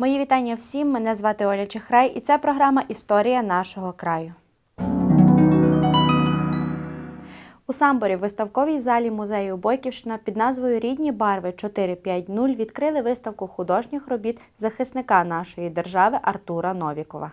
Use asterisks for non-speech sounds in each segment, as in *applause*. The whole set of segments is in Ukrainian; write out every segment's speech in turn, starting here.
Мої вітання всім. Мене звати Оля Чехрай, і це програма Історія нашого краю. У Самборі, в виставковій залі музею Бойківщина під назвою Рідні барви 450 відкрили виставку художніх робіт захисника нашої держави Артура Новікова.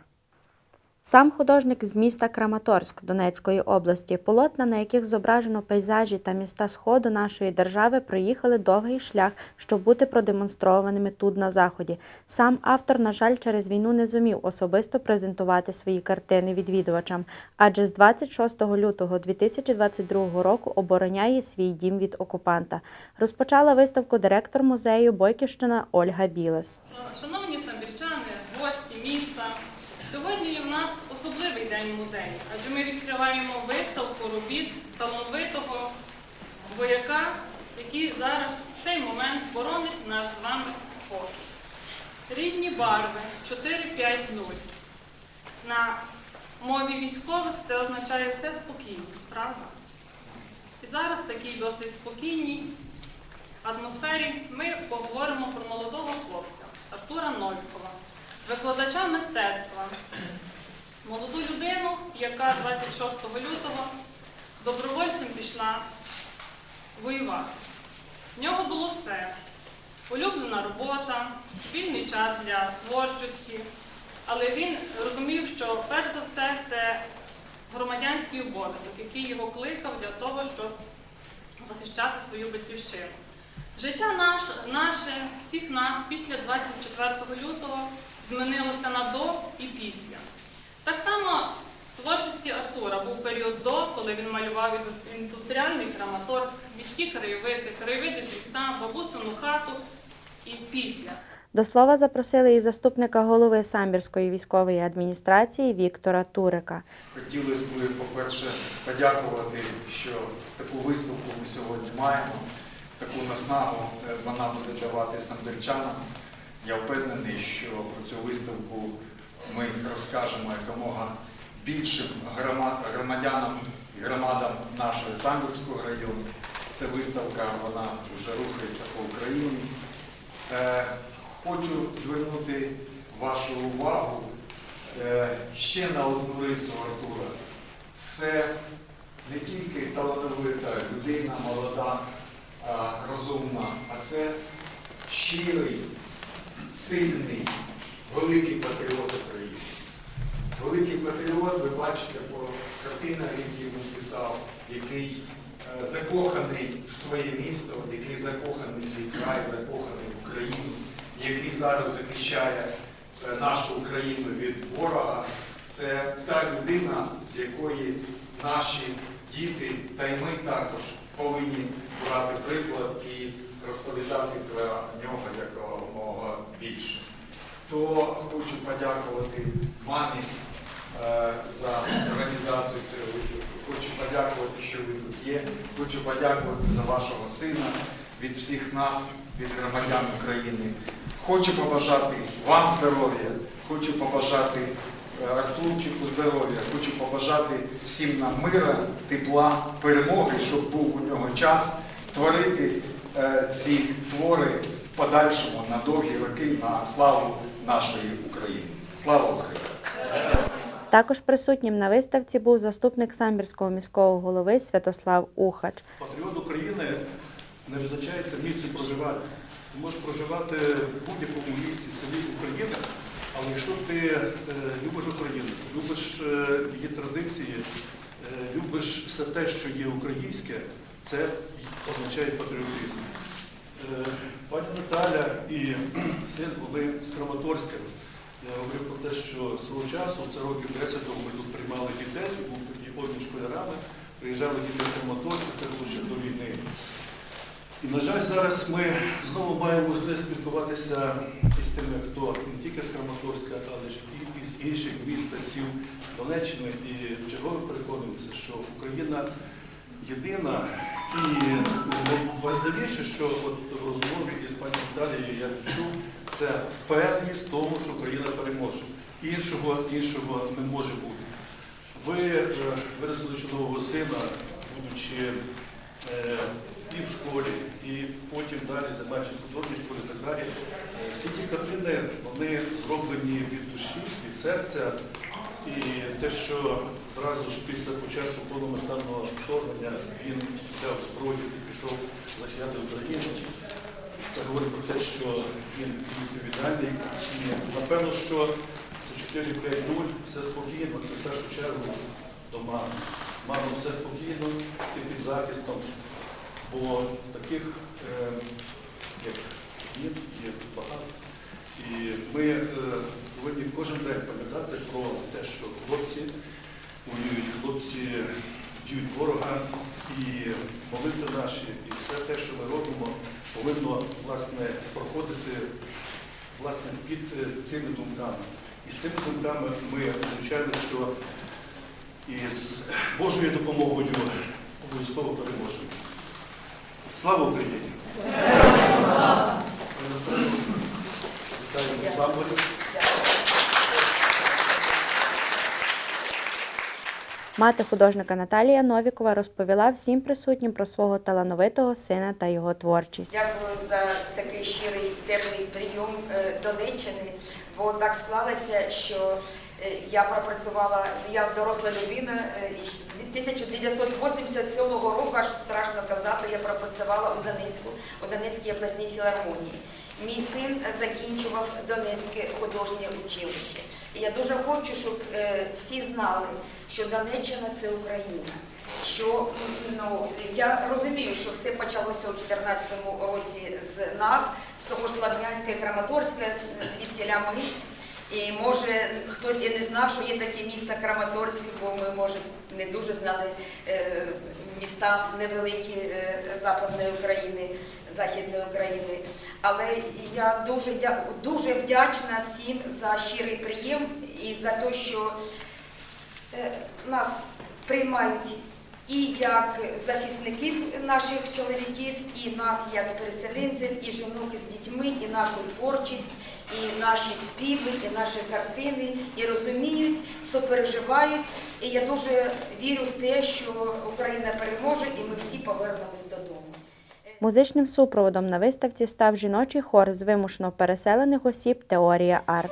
Сам художник з міста Краматорськ Донецької області, полотна, на яких зображено пейзажі та міста Сходу нашої держави, проїхали довгий шлях, щоб бути продемонстрованими тут на заході. Сам автор, на жаль, через війну не зумів особисто презентувати свої картини відвідувачам, адже з 26 лютого 2022 року обороняє свій дім від окупанта. Розпочала виставку директор музею Бойківщина Ольга Білес. Шановні самбірчани, гості міста, сьогодні є в нас особливий день музею, адже ми відкриваємо виставку робіт талановитого вояка, який зараз в цей момент боронить наш з вами спокій. Рідні барви 4-5-0. На мові військових це означає все спокійно, правда? І зараз в такій досить спокійній атмосфері ми поговоримо про молодого хлопця Артура Новікова, викладача мистецтва, молоду людину, яка 26 лютого добровольцем пішла воювати. В нього було все. Улюблена робота, вільний час для творчості, але він розумів, що перш за все це громадянський обов'язок, який його кликав для того, щоб захищати свою батьківщину. Життя наш, наше, всіх нас після 24 лютого змінилося на до і після. Так само в творчості Артура був період до, коли він малював індустріальний Краматорськ, міські краєвиди, краєвиди з вікна, бабусину хату і після. До слова запросили і заступника голови Самбірської військової адміністрації Віктора Турика. Хотілося б, по-перше, подякувати, що таку виставку ми сьогодні маємо, таку наснагу вона буде давати самбірчанам. Я впевнений, що про цю виставку ми розкажемо якомога більшим громадянам і громадам нашого Самбірського району. Ця виставка вона вже рухається по Україні. Е, Хочу звернути вашу увагу е, ще на одну рису Артура. Це не тільки талановита людина, молода, розумна, а це щирий, сильний, великий патріот України. Великий патріот, ви бачите по картинах, які він писав, який е, закоханий в своє місто, який закоханий свій край, закоханий в Україну, який зараз захищає е, нашу Україну від ворога. Це та людина, з якої наші діти, та й ми також повинні брати приклад і розповідати про нього якомога більше. То хочу подякувати мамі е, за організацію цієї виставки. Хочу подякувати, що ви тут є. Хочу подякувати за вашого сина від всіх нас, від громадян України. Хочу побажати вам здоров'я, хочу побажати Артурчику здоров'я, хочу побажати всім нам мира, тепла, перемоги, щоб був у нього час творити е, ці твори в подальшому на довгі роки на славу нашої України. Слава Україні! Також присутнім на виставці був заступник Самбірського міського голови Святослав Ухач. Патріот України не визначається місцем проживання. Ти можеш проживати в будь-якому місці, якщо ти е, любиш Україну, любиш е, її традиції, е, любиш все те, що є українське, це означає патріотизм. Пані Наталя і *clears throat* син були з Краматорська. Я говорив про те, що свого часу, це років 10 тому, ми тут приймали дітей, був тоді обмін школярами, приїжджали діти з Краматорська, це було ще до війни. І, на жаль, зараз ми знову маємо можливість спілкуватися із тими, хто не тільки з Краматорська, але і із інших міст та сіл Донеччини. І чергово переконуємося, що Україна єдина і найважливіше, що от в розмові із пані Наталією я чув, це впевненість в тому, що Україна переможе. іншого, іншого не може бути. Ви е, виросли чудового сина, будучи е, і в школі, і потім далі займаючись в художній школі і так далі. Всі ті картини вони зроблені від душі, від серця. І те, що зразу ж після початку повномасштабного вторгнення він взяв зброю і пішов захищати Україну, це говорить про те, що він відповідальний. І напевно, що це 4-5-0, все спокійно, це в першу чергу до мами. Все спокійно, ти під захистом, бо таких, е, як він, є багато. І ми е, повинні кожен день пам'ятати про те, що хлопці воюють, хлопці б'ють ворога, і молитви наші, і все те, що ми робимо, повинно власне проходити власне під е, цими думками. І з цими думками ми, звичайно, що із Божою допомогою обов'язково переможемо. Слава Україні! Вітаю Мати художника Наталія Новікова розповіла всім присутнім про свого талановитого сина та його творчість. Дякую за такий щирий теплий прийом е, Донеччини, бо так склалося, що е, я пропрацювала, я доросла людина, е, і з 1987 року, аж страшно казати, я пропрацювала у Донецьку, у Донецькій обласній філармонії. Мій син закінчував Донецьке художнє училище. І я дуже хочу, щоб е, всі знали, що Донеччина це Україна. Що ну я розумію, що все почалося у 2014 році з нас, з того ж Слав'янська і Краматорська, звідки ми. І може хтось і не знав, що є таке місто Краматорськ, бо ми може не дуже знали е, міста невеликі е, Западної України, Західної України. Але я дуже дуже вдячна всім за щирий прийом і за те, що е, нас приймають і як захисників наших чоловіків, і нас як переселенців, і жінок з дітьми, і нашу творчість, і наші співи, і наші картини, і розуміють, сопереживають. І я дуже вірю в те, що Україна переможе, і ми всі повернемось додому. Музичним супроводом на виставці став жіночий хор з вимушено переселених осіб Теорія арт.